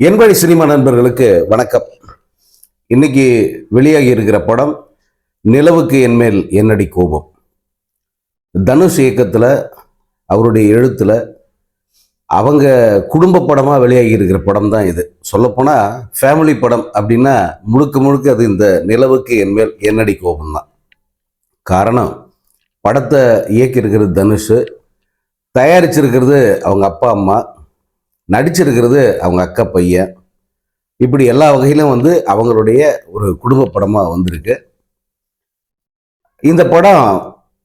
என்வழி cinema நண்பர்களுக்கு வணக்கம். இன்னைக்கு வெளியாகி இருக்கிற படம் நிலவுக்கு என்மேல் என்னடி கோபம்? தனுஷ் இயக்கத்தில் அவருடைய எழுத்தில் அவங்க குடும்ப படமாக வெளியாகி இருக்கிற படம் தான் இது. சொல்லப்போனால் ஃபேமிலி படம் அப்படின்னா முழுக்க முழுக்க அது இந்த நிலவுக்கு என்மேல் என்னடி கோபம் தான். காரணம் படத்தை இயக்கியிருக்கிறது தனுஷ் தயாரிச்சிருக்கிறது அவங்க அப்பா அம்மா நடிச்சிருக்கிறது அவங்க அக்கா பையன். இப்படி எல்லா வகையிலும் வந்து அவங்களுடைய ஒரு குடும்ப படமாக வந்திருக்கு. இந்த படம்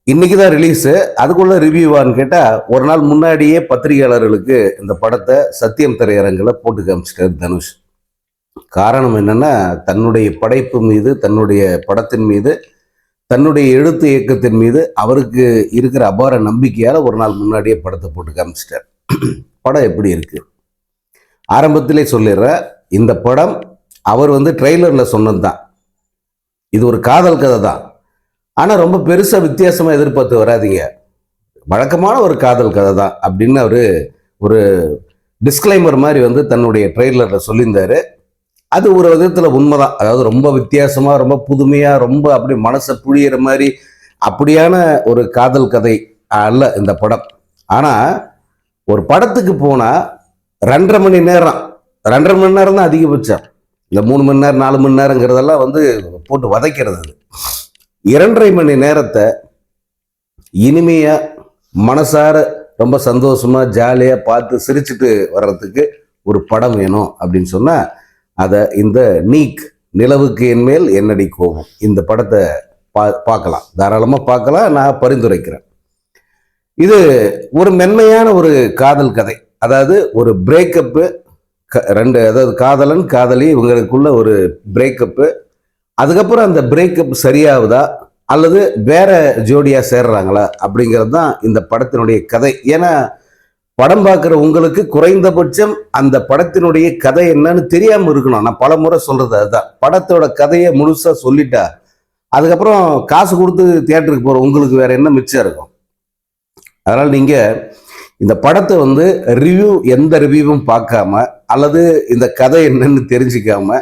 இன்னைக்கு தான் ரிலீஸு அதுக்குள்ள ரிவ்யூவான்னு கேட்டால் ஒரு நாள் முன்னாடியே பத்திரிகையாளர்களுக்கு இந்த படத்தை சத்தியம் திரையரங்கில் போட்டு காமிச்சிட்டார் தனுஷ். காரணம் என்னன்னா தன்னுடைய படைப்பு மீது தன்னுடைய படத்தின் மீது தன்னுடைய எழுத்து இயக்கத்தின் மீது அவருக்கு இருக்கிற அபார நம்பிக்கையால் ஒரு நாள் முன்னாடியே படத்தை போட்டு காமிச்சிட்டார். படம் எப்படி இருக்குது ஆரம்பத்திலே சொல்லிடுறேன் இந்த படம் அவர் வந்து ட்ரெய்லரில் சொன்னது தான் இது ஒரு காதல் கதை தான். ஆனால் ரொம்ப பெருசாக வித்தியாசமாக எதிர்பார்த்து வராதீங்க. வழக்கமான ஒரு காதல் கதை தான் அப்படின்னு அவர் ஒரு டிஸ்க்ளைமர் மாதிரி வந்து தன்னுடைய ட்ரெய்லரில் சொல்லியிருந்தார். அது ஒரு விதத்தில் உண்மைதான். அதாவது ரொம்ப வித்தியாசமாக ரொம்ப புதுமையாக ரொம்ப அப்படி மனசை புழியிற மாதிரி அப்படியான ஒரு காதல் கதை அல்ல இந்த படம். ஆனால் ஒரு படத்துக்கு போனால் ரெண்டரை மணி நேரம். ரெண்டரை மணி நேரம் தான் அதிகபட்சம். இந்த மூணு மணி நேரம் நாலு மணி நேரங்கிறதெல்லாம் வந்து போட்டு வதைக்கிறது அது. இரண்டரை மணி நேரத்தை இனிமையாக மனசார ரொம்ப சந்தோஷமாக ஜாலியாக பார்த்து சிரிச்சுட்டு வர்றதுக்கு ஒரு படம் வேணும் அப்படின்னு சொன்னால் அதை இந்த நீக் நிலவுக்கு என்மேல் என்னடி கோபம்? இந்த படத்தை பா பார்க்கலாம். தாராளமாக பார்க்கலாம். நான் பரிந்துரைக்கிறேன். இது ஒரு மென்மையான ஒரு காதல் கதை. அதாவது ஒரு பிரேக்கப்பு ரெண்டு அதாவது காதலன் காதலி இவங்களுக்குள்ள ஒரு பிரேக்கப்பு அதுக்கப்புறம் அந்த பிரேக்கப் சரியாகுதா? அல்லது வேற ஜோடியாக சேர்றாங்களா? அப்படிங்கிறது தான் இந்த படத்தினுடைய கதை. ஏன்னா படம் பார்க்குற உங்களுக்கு குறைந்தபட்சம் அந்த படத்தினுடைய கதை என்னன்னு தெரியாமல் இருக்கணும். நான் பல முறை சொல்கிறது அதுதான். படத்தோட கதையை முழுசாக சொல்லிட்டா அதுக்கப்புறம் காசு கொடுத்து தியேட்டருக்கு போகிற உங்களுக்கு வேற என்ன மிச்சம் இருக்கும்? அதனால் நீங்கள் இந்த படத்தை வந்து ரிவ்யூ எந்த ரிவ்யூவும் பார்க்காம அல்லது இந்த கதை என்னன்னு தெரிஞ்சுக்காம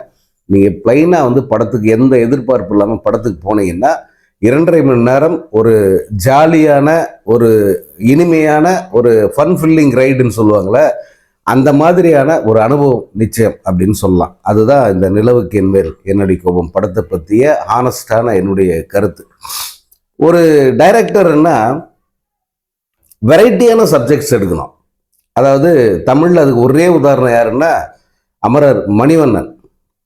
நீங்கள் பிளைனாக வந்து படத்துக்கு எந்த எதிர்பார்ப்பு இல்லாமல் படத்துக்கு போனீங்கன்னா இரண்டரை மணி நேரம் ஒரு ஜாலியான ஒரு இனிமையான ஒரு ஃபன் ஃபில்லிங் ரைடுன்னு சொல்லுவாங்களே அந்த மாதிரியான ஒரு அனுபவம் நிச்சயம் அப்படின்னு சொல்லலாம். அதுதான் இந்த நிலவுக்கு என்மேல் என்னுடைய கோபம். படத்தை பற்றிய ஹானஸ்டான என்னுடைய கருத்து. ஒரு டைரக்டர்னா வெரைட்டியான சப்ஜெக்ட்ஸ் எடுக்கணும். அதாவது தமிழில் அதுக்கு ஒரே உதாரணம் யாருன்னா அமரர் மணிவண்ணன்.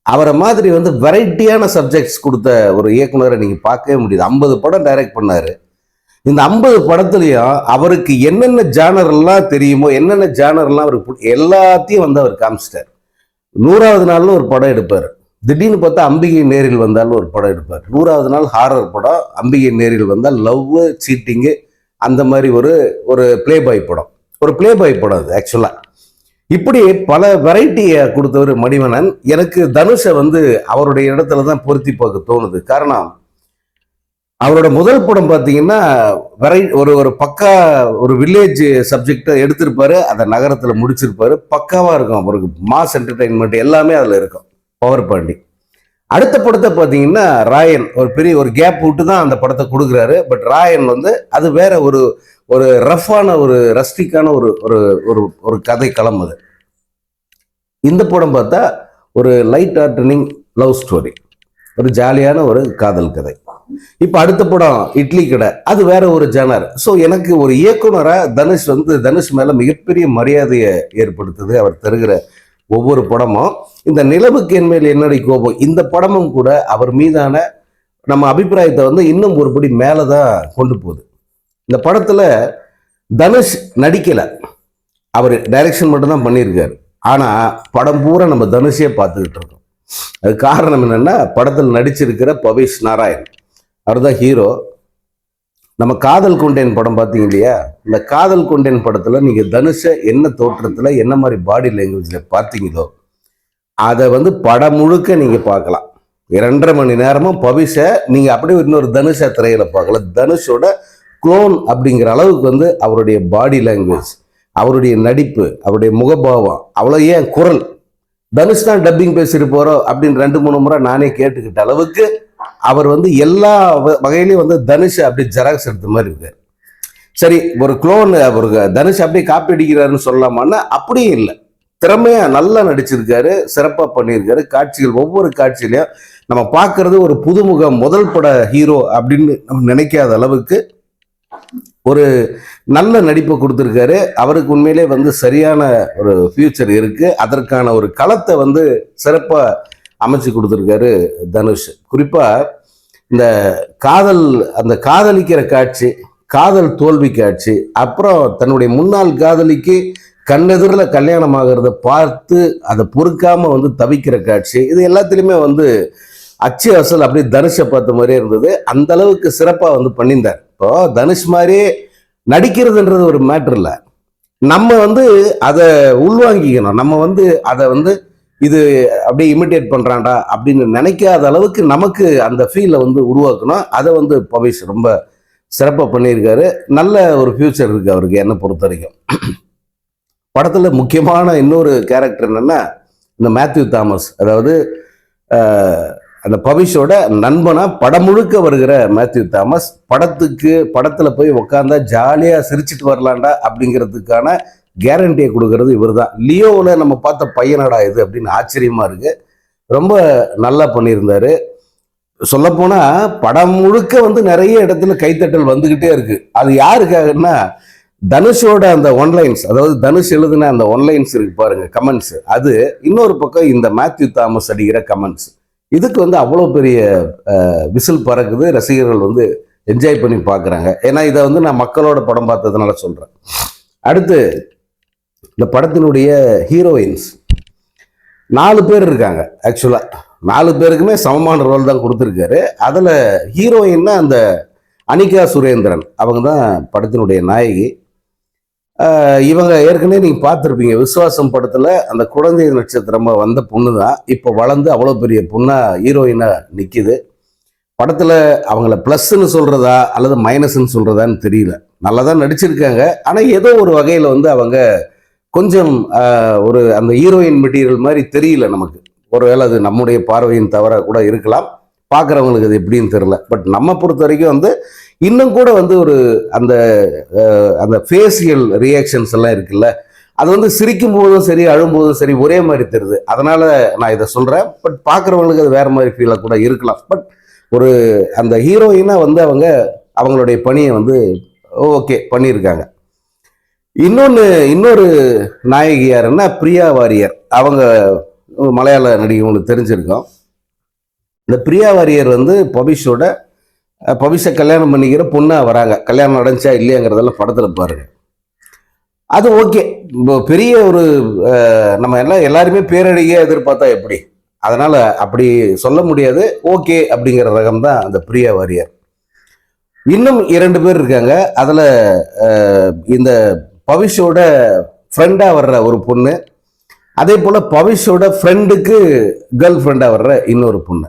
அவரை மாதிரி வந்து வெரைட்டியான சப்ஜெக்ட்ஸ் கொடுத்த ஒரு இயக்குனரை நீங்கள் பார்க்கவே முடியுது. ஐம்பது படம் டைரக்ட் பண்ணார். இந்த ஐம்பது படத்துலையும் அவருக்கு என்னென்ன ஜானர்லாம் தெரியுமோ என்னென்ன ஜானர்லாம் அவருக்கு எல்லாத்தையும் வந்து அவர் காமிச்சிட்டார். நூறாவது நாளில் ஒரு படம் எடுப்பார். திடீர்னு பார்த்தா அம்பிகை நேரில் வந்தாலும் ஒரு படம் எடுப்பார். நூறாவது நாள் ஹாரர் படம் அம்பிகை நேரில் வந்தால் லவ் சீட்டிங்கு அந்த மாதிரி ஒரு ஒரு ப்ளே பாய் படம். ஒரு ப்ளே பாய் படம் அது ஆக்சுவலாக இப்படி பல வெரைட்டியை கொடுத்தவர் மணிவண்ணன். எனக்கு தனுஷை வந்து அவருடைய இடத்துல தான் பொருத்தி பார்க்க தோணுது. காரணம் அவரோட முதல் படம் பார்த்தீங்கன்னா வெரை ஒரு ஒரு பக்கா ஒரு வில்லேஜ் சப்ஜெக்டை எடுத்திருப்பாரு அதை நகரத்தில் முடிச்சிருப்பாரு. பக்காவாக இருக்கும் அவருக்கு. மாஸ் என்டர்டைன்மெண்ட் எல்லாமே அதில் இருக்கும். பவர் பாண்டி அடுத்த படத்தை பார்த்தீங்கன்னா ராயன் ஒரு பெரிய ஒரு கேப் விட்டு தான் அந்த படத்தை கொடுக்குறாரு. பட் ராயன் வந்து அது வேற ஒரு ஒரு ரஃப்பான ஒரு ரஸ்டிக்கான ஒரு ஒரு ஒரு ஒரு கதை களம் அது. இந்த படம் பார்த்தா ஒரு லைட் ஆர்டனிங் லவ் ஸ்டோரி ஒரு ஜாலியான ஒரு காதல் கதை. இப்போ அடுத்த படம் இட்லி கடை. அது வேற ஒரு ஜனர் ஸோ எனக்கு ஒரு இயக்குனராக தனுஷ் வந்து தனுஷ் மேலே மிகப்பெரிய மரியாதையை ஏற்படுத்துது. அவர் தருகிற ஒவ்வொரு படமும். இந்த நிலவுக்கு என் மேல் என்னடி கோபம்? இந்த படமும் கூட அவர் மீதான நம்ம அபிப்பிராயத்தை வந்து இன்னும் ஒருபடி மேலே தான் கொண்டு போகுது. இந்த படத்தில் தனுஷ் நடிக்கலை. அவர் டைரக்ஷன் மட்டும்தான் பண்ணியிருக்காரு. ஆனால் படம் பூரா நம்ம தனுஷே பார்த்துக்கிட்டு இருக்கோம். அது காரணம் என்னென்னா படத்தில் நடிச்சிருக்கிற பவேஷ் நாராயண் அவர் தான் ஹீரோ நம்ம காதல் கொண்டேன் படம் பார்த்தீங்க இல்லையா? இந்த காதல் கொண்டேன் படத்தில் நீங்கள் தனுஷை என்ன தோற்றத்தில் என்ன மாதிரி பாடி லாங்குவேஜில் பார்த்தீங்களோ அதை வந்து படம் முழுக்க நீங்கள் பார்க்கலாம். இரண்டரை மணி நேரமும் பவிஷை நீங்கள் அப்படியே இன்னொரு தனுஷை திரையில் பார்க்கலாம். தனுஷோட குளோன் அப்படிங்கிற அளவுக்கு வந்து அவருடைய பாடி லாங்குவேஜ் அவருடைய நடிப்பு அவருடைய முகபாவம் அவ்வளோ ஏன் குரல்? தனுஷ் தான் டப்பிங் பேசிட்டு போகிறோம் அப்படின்னு ரெண்டு மூணு முறை நானே கேட்டுக்கிட்ட அளவுக்கு அவர் வந்து எல்லா வ- வந்து தனுஷ் அப்படி ஜெராக்ஸ் எடுத்த மாதிரி இருக்கார் சரி ஒரு குளோன் ஒரு தனுஷ் அப்படியே காப்பி அடிக்கிறாருன்னு சொல்லலாமான்னா அப்படியும் இல்லை. திறமையாக நல்லா நடிச்சிருக்காரு சிறப்பாக பண்ணியிருக்காரு. காட்சிகள் ஒவ்வொரு காட்சியிலையும் நம்ம பார்க்கறது ஒரு புதுமுகம் முதல் பட ஹீரோ அப்படின்னு நம்ம நினைக்காத அளவுக்கு ஒரு நல்ல நடிப்பை கொடுத்துருக்காரு. அவருக்கு உண்மையிலே வந்து சரியான ஒரு ஃபியூச்சர் இருக்குது அதற்கான ஒரு களத்தை வந்து சிறப்பாக அமைச்சு கொடுத்துருக்காரு தனுஷ். குறிப்பா இந்த காதல் அந்த காதலிக்கிற காட்சி காதல் தோல்வி காட்சி அப்புறம் தன்னுடைய முன்னாள் காதலிக்கு கண்ணெதிரில் கல்யாணம் ஆகிறத பார்த்து அதை பொறுக்காம வந்து தவிக்கிற காட்சி இது எல்லாத்துலேயுமே வந்து அச்சு அசல் அப்படியே தனுஷை பார்த்த மாதிரியே இருந்தது. அந்த அளவுக்கு சிறப்பாக வந்து பண்ணியிருந்தார். இப்போ தனுஷ் மாதிரியே நடிக்கிறதுன்றது ஒரு மேட்ரு இல்லை. நம்ம வந்து அதை உள்வாங்கிக்கணும். நம்ம வந்து அதை வந்து இது அப்படியே இமிட்டேட் பண்றான்டா அப்படின்னு நினைக்காத அளவுக்கு நமக்கு அந்த ஃபீலை வந்து உருவாக்கணும். அதை வந்து பவிஷ் ரொம்ப சிறப்பாக பண்ணியிருக்காரு. நல்ல ஒரு ஃபியூச்சர் இருக்கு அவருக்கு என்னை பொறுத்த வரைக்கும். படத்துல முக்கியமான இன்னொரு கேரக்டர் என்னன்னா இந்த மேத்யூ தாமஸ் அதாவது அந்த பவிஷோட நண்பனா படம் முழுக்க வருகிற மேத்யூ தாமஸ் படத்துக்கு படத்துல போய் உட்காந்தா ஜாலியாக சிரிச்சிட்டு வரலாம்டா அப்படிங்கிறதுக்கான கேரண்டியை கொடுக்கறது இவர் தான் லியோவில் நம்ம பார்த்த பையனடா இது அப்படின்னு ஆச்சரியமாக இருக்குது ரொம்ப நல்லா பண்ணியிருந்தார். சொல்லப்போனால் படம் முழுக்க வந்து நிறைய இடத்துல கைத்தட்டல் வந்துக்கிட்டே இருக்குது அது யாருக்காகன்னா தனுஷோட அந்த ஒன்லைன்ஸ் அதாவது தனுஷ் எழுதின அந்த ஒன்லைன்ஸ் இருக்கு பாருங்க கமெண்ட்ஸ் அது இன்னொரு பக்கம் இந்த மேத்யூ தாமஸ் அடிக்கிற கமெண்ட்ஸ் இதுக்கு வந்து அவ்வளோ பெரிய விசில் பறக்குது. ரசிகர்கள் வந்து என்ஜாய் பண்ணி பார்க்குறாங்க. ஏன்னா இதை வந்து நான் மக்களோட படம் பார்த்ததுனால சொல்கிறேன் அடுத்து இந்த படத்தினுடைய ஹீரோயின்ஸ் நாலு பேர் இருக்காங்க ஆக்சுவலாக நாலு பேருக்குமே சமமான ரோல் தான் கொடுத்துருக்காரு. அதில் ஹீரோயின்னா அந்த அனிகா சுரேந்திரன். அவங்க தான் படத்தினுடைய நாயகி. இவங்க ஏற்கனவே நீங்கள் பார்த்துருப்பீங்க விசுவாசம் படத்தில் அந்த குழந்தை நட்சத்திரமாக வந்த பொண்ணு தான். இப்போ வளர்ந்து அவ்வளோ பெரிய பொண்ணாக ஹீரோயினாக நிற்கிது படத்தில் அவங்கள ப்ளஸ்ன்னு சொல்கிறதா அல்லது மைனஸ்ன்னு சொல்கிறதான்னு தெரியல. நல்லா தான் நடிச்சிருக்காங்க. ஆனால் ஏதோ ஒரு வகையில் வந்து அவங்க கொஞ்சம் ஒரு அந்த ஹீரோயின் மெட்டீரியல் மாதிரி தெரியல நமக்கு. ஒருவேளை அது நம்முடைய பார்வையின் தவறாக கூட இருக்கலாம். பார்க்குறவங்களுக்கு அது எப்படின்னு தெரியல. பட் நம்ம பொறுத்த வரைக்கும் வந்து இன்னும் கூட வந்து ஒரு அந்த அந்த ஃபேஷியல் ரியாக்ஷன்ஸ் எல்லாம் இருக்குல்ல அது வந்து சிரிக்கும் போதும் சரி அழும்போதும் சரி ஒரே மாதிரி தெரியுது. அதனால் நான் இதை சொல்கிறேன் பட் பார்க்குறவங்களுக்கு அது வேறு மாதிரி ஃபீலாக கூட இருக்கலாம். பட் ஒரு அந்த ஹீரோயினாக வந்து அவங்க அவங்களுடைய பணியை வந்து ஓகே பண்ணியிருக்காங்க. இன்னொன்று இன்னொரு நாயகியாருன்னா பிரியா வாரியர். அவங்க மலையாள நடிகை உங்களுக்கு தெரிஞ்சிருக்கோம். இந்த பிரியா வாரியர் வந்து பபிஷோட பபிஷை கல்யாணம் பண்ணிக்கிற பொண்ணாக வராங்க. கல்யாணம் நடந்துச்சா இல்லையாங்கிறதெல்லாம் படத்தில் பாருங்க. அது ஓகே. பெரிய ஒரு நம்ம எல்லாம் எல்லாருமே பேரழகியா எதிர்பார்த்தா எப்படி? அதனால் அப்படி சொல்ல முடியாது. ஓகே அப்படிங்கிற ரகம் தான் அந்த பிரியா வாரியர். இன்னும் இரண்டு பேர் இருக்காங்க. அதில் இந்த பவிஷோட ஃப்ரெண்டாக வர்ற ஒரு பொண்ணு. அதே போல் பவிஷோட ஃப்ரெண்டுக்கு கேர்ள் ஃப்ரெண்டாக வர்ற இன்னொரு பொண்ணு.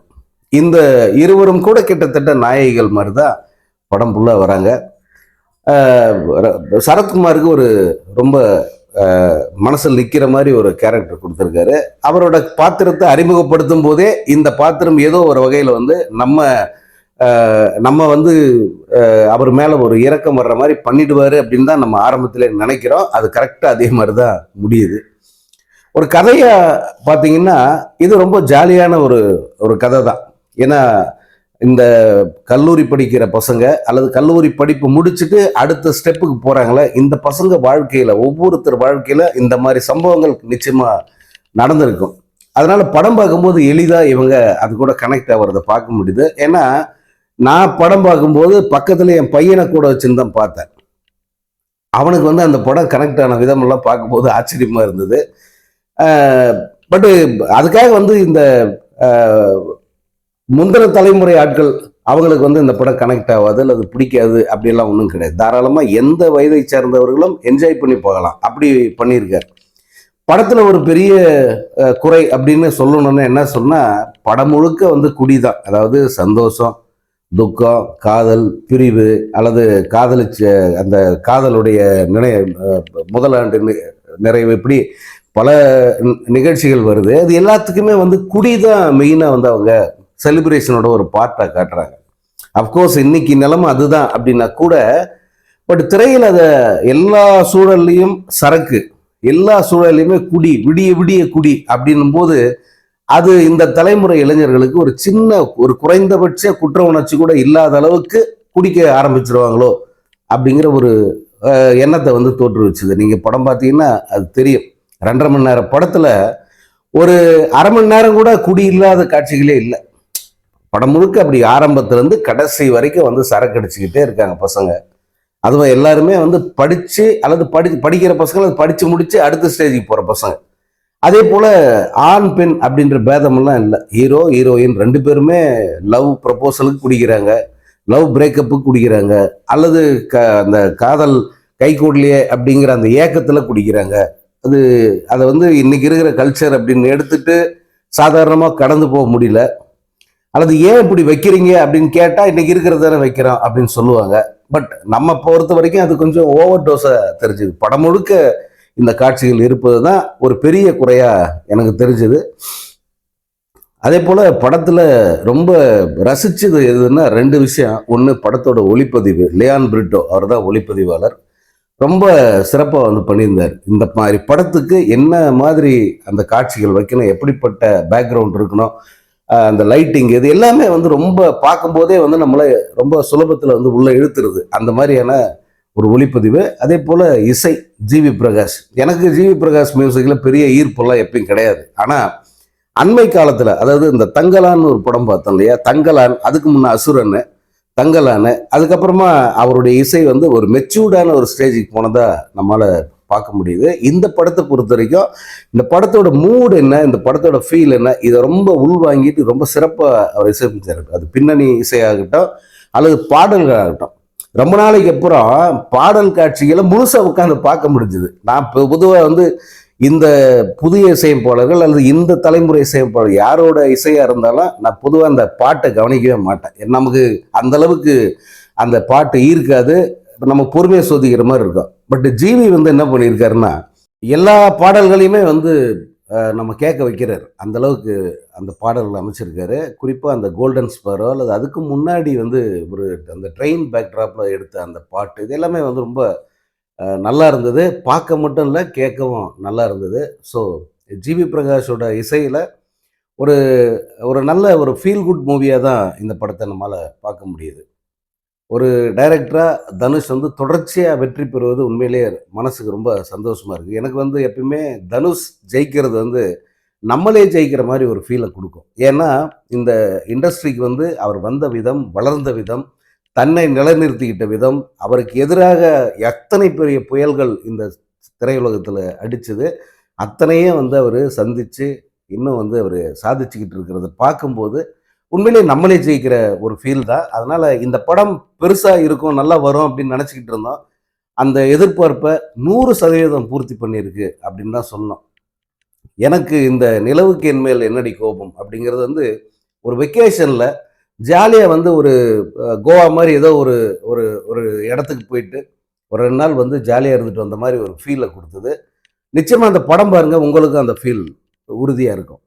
இந்த இருவரும் கூட கிட்டத்தட்ட நாயகிகள் மாதிரி தான் படம் ஃபுல்லாக வராங்க. சரத்குமாருக்கு ஒரு ரொம்ப மனசில் நிற்கிற மாதிரி ஒரு கேரக்டர் கொடுத்துருக்காரு. அவரோட பாத்திரத்தை அறிமுகப்படுத்தும் போதே இந்த பாத்திரம் ஏதோ ஒரு வகையில் வந்து நம்ம நம்ம வந்து அவர் மேலே ஒரு இறக்கம் வர்ற மாதிரி பண்ணிடுவார் அப்படின்னு தான் நம்ம ஆரம்பத்தில் நினைக்கிறோம். அது கரெக்டாக அதே மாதிரி தான் முடியுது. ஒரு கதையை பார்த்தீங்கன்னா இது ரொம்ப ஜாலியான ஒரு ஒரு கதை தான். ஏன்னா இந்த கல்லூரி படிக்கிற பசங்க அல்லது கல்லூரி படிப்பு முடிச்சுட்டு அடுத்த ஸ்டெப்புக்கு போகிறாங்களே இந்த பசங்க வாழ்க்கையில் ஒவ்வொருத்தர் வாழ்க்கையில் இந்த மாதிரி சம்பவங்கள் நிச்சயமாக நடந்திருக்கும். அதனால் படம் பார்க்கும்போது எளிதாக இவங்க அது கூட கனெக்ட் ஆகிறத பார்க்க முடியுது. ஏன்னா நான் படம் பார்க்கும்போது பக்கத்தில் என் பையனை கூட வச்சுன்னு தான் பார்த்தேன். அவனுக்கு வந்து அந்த படம் கனெக்ட் ஆன விதமெல்லாம் பார்க்கும்போது ஆச்சரியமாக இருந்தது. பட்டு அதுக்காக வந்து இந்த முந்தின தலைமுறை ஆட்கள் அவங்களுக்கு வந்து இந்த படம் கனெக்ட் ஆகாது அல்லது பிடிக்காது அப்படியெல்லாம் ஒன்றும் கிடையாது. தாராளமாக எந்த வயதை சேர்ந்தவர்களும் என்ஜாய் பண்ணி போகலாம். அப்படி பண்ணியிருக்கார். படத்தில் ஒரு பெரிய குறை அப்படின்னு சொல்லணும்னு என்ன சொன்னால் படம் முழுக்க வந்து குடிதான். அதாவது சந்தோஷம் துக்கம் காதல் பிரிவு அல்லது காதலிச்ச அந்த காதலுடைய நினை முதலாண்டு நிறைவு இப்படி பல நிகழ்ச்சிகள் வருது. அது எல்லாத்துக்குமே வந்து குடி தான் மெயினாக வந்து அவங்க செலிப்ரேஷனோட ஒரு பார்ட்டாக காட்டுறாங்க. அஃப்கோர்ஸ் இன்னைக்கு நிலமை அதுதான் அப்படின்னா கூட பட் திரையில் அதை எல்லா சூழல்லையும் சரக்கு. எல்லா சூழல்லையுமே குடி விடிய விடிய குடி அப்படின்னும் போது அது இந்த தலைமுறை இளைஞர்களுக்கு ஒரு சின்ன ஒரு குறைந்தபட்ச குற்ற உணர்ச்சி கூட இல்லாத அளவுக்கு குடிக்க ஆரம்பிச்சிருவாங்களோ அப்படிங்கிற ஒரு எண்ணத்தை வந்து தோற்றுவிச்சுது. நீங்கள் படம் பார்த்தீங்கன்னா அது தெரியும். ரெண்டரை மணி நேரம் படத்தில் ஒரு அரை மணி நேரம் கூட குடி இல்லாத காட்சிகளே இல்லை. படம் முழுக்க அப்படி ஆரம்பத்துலேருந்து கடைசி வரைக்கும் வந்து சரக்கு அடிச்சுக்கிட்டே இருக்காங்க பசங்க. அதுவும் எல்லாருமே வந்து படித்து அல்லது படி படிக்கிற பசங்க படித்து முடித்து அடுத்த ஸ்டேஜுக்கு போகிற பசங்க. அதே போல் ஆண் பெண் அப்படின்ற பேதமெல்லாம் இல்லை. ஹீரோ ஹீரோயின் ரெண்டு பேருமே லவ் ப்ரப்போசலுக்கு குடிக்கிறாங்க. லவ் பிரேக்கப்புக்கு குடிக்கிறாங்க. அல்லது க அந்த காதல் கைகூடலையே அப்படிங்கிற அந்த ஏக்கத்தில் குடிக்கிறாங்க. அது அதை வந்து இன்னைக்கு இருக்கிற கல்ச்சர் அப்படின்னு எடுத்துட்டு சாதாரணமாக கடந்து போக முடியல. அல்லது ஏன் இப்படி வைக்கிறீங்க அப்படின்னு கேட்டால் இன்னைக்கு இருக்கிறது தானே வைக்கிறோம் அப்படின்னு சொல்லுவாங்க. பட் நம்ம பொறுத்த வரைக்கும் அது கொஞ்சம் ஓவர் டோஸை தெரிஞ்சுது. படம் முழுக்க இந்த காட்சிகள் இருப்பது தான் ஒரு பெரிய குறையா எனக்கு தெரிஞ்சது. அதே போல் படத்தில் ரொம்ப ரசிச்சது எதுன்னா ரெண்டு விஷயம். ஒன்று படத்தோட ஒளிப்பதிவு. லியான் பிரிட்டோ அவர் தான் ஒளிப்பதிவாளர். ரொம்ப சிறப்பாக வந்து பண்ணியிருந்தார். இந்த மாதிரி படத்துக்கு என்ன மாதிரி அந்த காட்சிகள் வைக்கணும் எப்படிப்பட்ட பேக்ரவுண்ட் இருக்கணும் அந்த லைட்டிங் இது எல்லாமே வந்து ரொம்ப பார்க்கும்போதே வந்து நம்மளை ரொம்ப சுலபத்தில் வந்து உள்ளே இழுத்துருது. அந்த மாதிரியான ஒரு ஒளிப்பதிவு அதே போல் இசை ஜிவி பிரகாஷ். எனக்கு ஜிவி பிரகாஷ் மியூசிக்கில் பெரிய ஈர்ப்பெல்லாம் எப்பயும் கிடையாது. ஆனால் அண்மை காலத்தில் அதாவது இந்த தங்கலான்னு ஒரு படம் பார்த்தோம் இல்லையா? தங்கலான் அதுக்கு முன்னே அசுரன் தங்கலானு அதுக்கப்புறமா அவருடைய இசை வந்து ஒரு மெச்சூர்டான ஒரு ஸ்டேஜுக்கு போனதா நம்மளால் பார்க்க முடியுது. இந்த படத்தை பொறுத்த வரைக்கும் இந்த படத்தோட மூடு என்ன இந்த படத்தோட ஃபீல் என்ன இதை ரொம்ப உள்வாங்கிட்டு ரொம்ப சிறப்பாக அவர் இசையமைச்சார். அது பின்னணி இசையாகட்டும் அல்லது பாடல்களாகட்டும். ரொம்ப நாளைக்கு அப்புறம் பாடல் காட்சிகளை முழுசாக உட்காந்து பார்க்க முடிஞ்சுது. நான் இப்போ பொதுவாக வந்து இந்த புதிய இசையமைப்பாளர்கள் அல்லது இந்த தலைமுறை இசையமைப்பாளர் யாரோட இசையாக இருந்தாலும் நான் பொதுவாக அந்த பாட்டை கவனிக்கவே மாட்டேன். நமக்கு அந்தளவுக்கு அந்த பாட்டு ஈர்க்காது. நம்ம பொறுமையை சோதிக்கிற மாதிரி இருக்கும். பட் ஜிவி வந்து என்ன பண்ணியிருக்காருன்னா எல்லா பாடல்களையுமே வந்து நம்ம கேட்க வைக்கிறார். அந்த அளவுக்கு அந்த பாடல்கள் அமைச்சிருக்காரு. குறிப்பாக அந்த கோல்டன் ஸ்பாரோ அல்லது அதுக்கு முன்னாடி வந்து ஒரு அந்த ட்ரெயின் பேக்ட்ராப்பில் எடுத்த அந்த பாட்டு இது எல்லாமே வந்து ரொம்ப நல்லா இருந்தது. பார்க்க மட்டும் இல்லை கேட்கவும் நல்லா இருந்தது. ஸோ ஜிவி பிரகாஷோட இசையில் ஒரு ஒரு நல்ல ஒரு ஃபீல் குட் மூவியாக தான் இந்த படத்தை நம்மளால் பார்க்க முடியுது. ஒரு டைரக்டராக தனுஷ் வந்து தொடர்ச்சியாக வெற்றி பெறுவது உண்மையிலேயே மனசுக்கு ரொம்ப சந்தோஷமாக இருக்குது எனக்கு வந்து எப்பயுமே தனுஷ் ஜெயிக்கிறது வந்து நம்மளே ஜெயிக்கிற மாதிரி ஒரு ஃபீலை கொடுக்கும். ஏன்னா இந்த இண்டஸ்ட்ரிக்கு வந்து அவர் வந்த விதம் வளர்ந்த விதம் தன்னை நிலைநிறுத்திக்கிட்ட விதம் அவருக்கு எதிராக எத்தனை பெரிய புயல்கள் இந்த திரையுலகத்தில் அடித்தது அத்தனையும் வந்து அவர் சந்தித்து இன்னும் வந்து அவர் சாதிச்சுக்கிட்டு இருக்கிறத பார்க்கும்போது உண்மையிலேயே நம்மளே ஜெயிக்கிற ஒரு ஃபீல் தான். அதனால் இந்த படம் பெருசாக இருக்கும் நல்லா வரும் அப்படின்னு நினச்சிக்கிட்டு இருந்தோம். அந்த எதிர்பார்ப்பை நூறு சதவீதம் பூர்த்தி பண்ணியிருக்கு அப்படின்னு தான் சொன்னோம் எனக்கு இந்த நிலவுக்கு என்மேல் என்னடி கோபம் அப்படிங்கிறது வந்து ஒரு வெக்கேஷனில் ஜாலியாக வந்து ஒரு கோவா மாதிரி ஏதோ ஒரு ஒரு ஒரு இடத்துக்கு போயிட்டு ஒரு ரெண்டு நாள் வந்து ஜாலியாக இருந்துட்டு வந்த மாதிரி ஒரு ஃபீலை கொடுத்தது. நிச்சயமாக அந்த படம் பாருங்கள் உங்களுக்கு அந்த ஃபீல் உறுதியாக இருக்கும்.